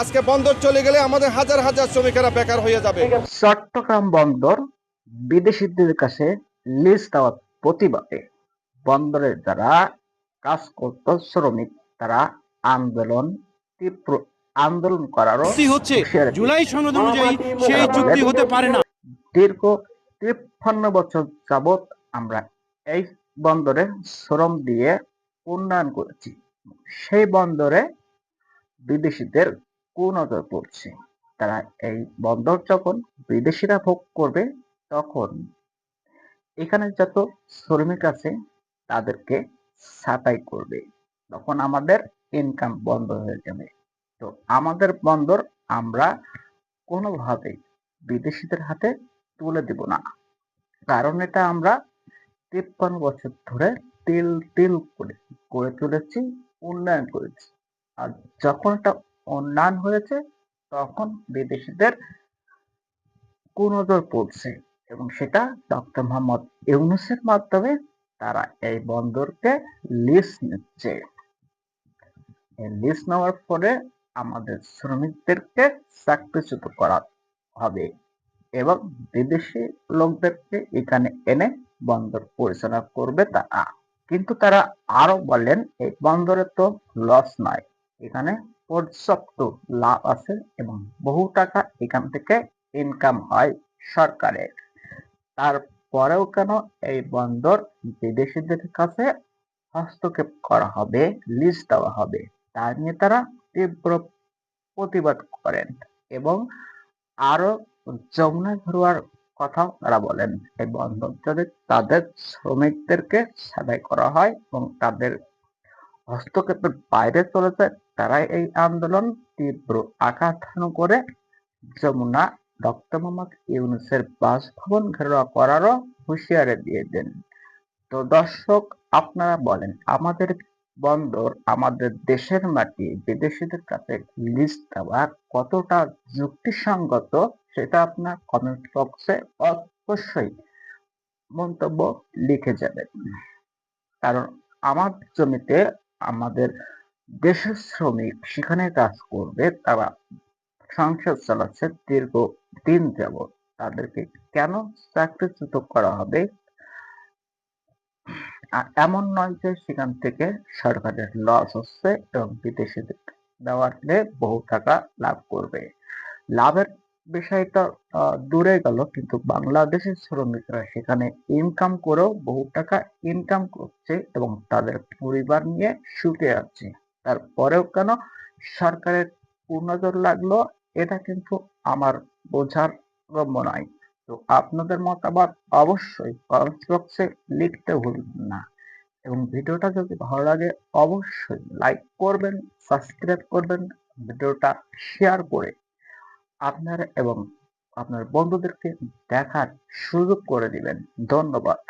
আজকে বন্দর চলে গেলে আমাদের হাজার হাজার শ্রমিকেরা বেকার হয়ে যাবে। চট্টগ্রাম বন্দর বিদেশিদের কাছে লিজ দেওয়ার প্রতিবাদে বন্দরে যারা কাজ করত শ্রমিক তারা আন্দোলন তীব্র আন্দোলন করারও হচ্ছে। জুলাই সনদ অনুযায়ী সেই চুক্তি হতে পারে না। দীর্ঘ তিপ্পান্ন বছর যাবৎ আমরা এই বন্দরে শ্রম দিয়ে উন্নয়ন করেছি। সেই বন্দরে বিদেশিদের কুনজর পড়ছে তারা এই বন্দর যখন বিদেশিরা ভোগ করবে, তখন এখানে যত শ্রমিক আছে, তাদেরকে ছাঁটাই করবে। তখন আমাদের ইনকাম বন্ধ হয়ে যাবে। তো আমাদের বন্দর আমরা কোনোভাবেই বিদেশিদের হাতে তুলে দিব না। কারণ এটা আমরা তিপ্পান্ন বছর ধরে তিল তিল করে করে তুলেছি, উন্নয়ন করেছি। আর যখন এটা উন্নয়ন হয়েছে, তখন বিদেশিদের কুনজর পড়ছে এবং সেটা ডক্টর মোহাম্মদ ইউনুসের মাধ্যমে তারা এই বন্দরকে লিজ নিচ্ছে। লিজ নেওয়ার পরে আমাদের শ্রমিকদেরকে চাকরিচ্যুত করা হবে এবং বিদেশি লোকদেরকে এখানে এনে বন্দর পরিচালনা করবে তারা। কিন্তু তারা আরও বলেন, এই বন্দরে তো লস নয় এখানে পর্যাপ্ত লাভ আছে এবং বহু টাকা এখান থেকে ইনকাম হয় সরকারের। তারপরেও কেন এই বন্দর বিদেশিদের কাছে হস্তক্ষেপ করা হবে লিজ দেওয়া হবে, তা নিয়ে তারা তীব্র প্রতিবাদ করেন এবং আরও যমুনা ঘরোয়ার কথাও তারা বলেন। এই বন্দর যদি তাদের শ্রমিকদেরকে ছাঁটাই করা হয় এবং তাদের হস্তক্ষেপের বাইরে চলে যায় তারাই এই আন্দোলন তীব্র ধারণ করে যমুনা ডক্টর মোহাম্মদ ইউনুসের বাসভবন ঘেরাও করারও হুঁশিয়ারি দিয়ে দেন। তো দর্শক, আপনারা বলেন, আমাদের বন্দর আমাদের দেশের মাটি, বিদেশিদের কাছে লিজ দেওয়া কতটা যুক্তিসঙ্গত সেটা আপনার কমেন্ট বক্সে অবশ্যই মন্তব্য লিখে যাবেন। কারণ আমার জমিতে আমাদের দেশের শ্রমিক সেখানে কাজ করবে, তারা সংসার চালাচ্ছে দীর্ঘ দিন যাবৎ। তাদেরকে কেন চাকরিচ্যুত করা হবে? এমন নয় যে সেখান থেকে সরকারের লস হচ্ছে এবং বিদেশিদের দেওয়ালে বহু টাকা লাভ করবে। লাভের বিষয়টা দূরে গেল, কিন্তু বাংলাদেশের শ্রমিকরা সেখানে ইনকাম করেও বহু টাকা ইনকাম করছে এবং তাদের পরিবার নিয়ে সুখে আছে। তারপরেও কেন সরকারের পূর্ণজোর লাগল, এটা কিন্তু আমার বোঝার গম্য নয়। তো আপনাদের মতামত অবশ্যই কমেন্ট বক্সে লিখতে ভুলবেন না। এবং ভিডিওটা যদি ভালো লাগে, অবশ্যই লাইক করবেন সাবস্ক্রাইব করবেন, ভিডিওটা শেয়ার করে আপনার এবং আপনার বন্ধুদেরকে দেখার সুযোগ করে দিবেন। ধন্যবাদ।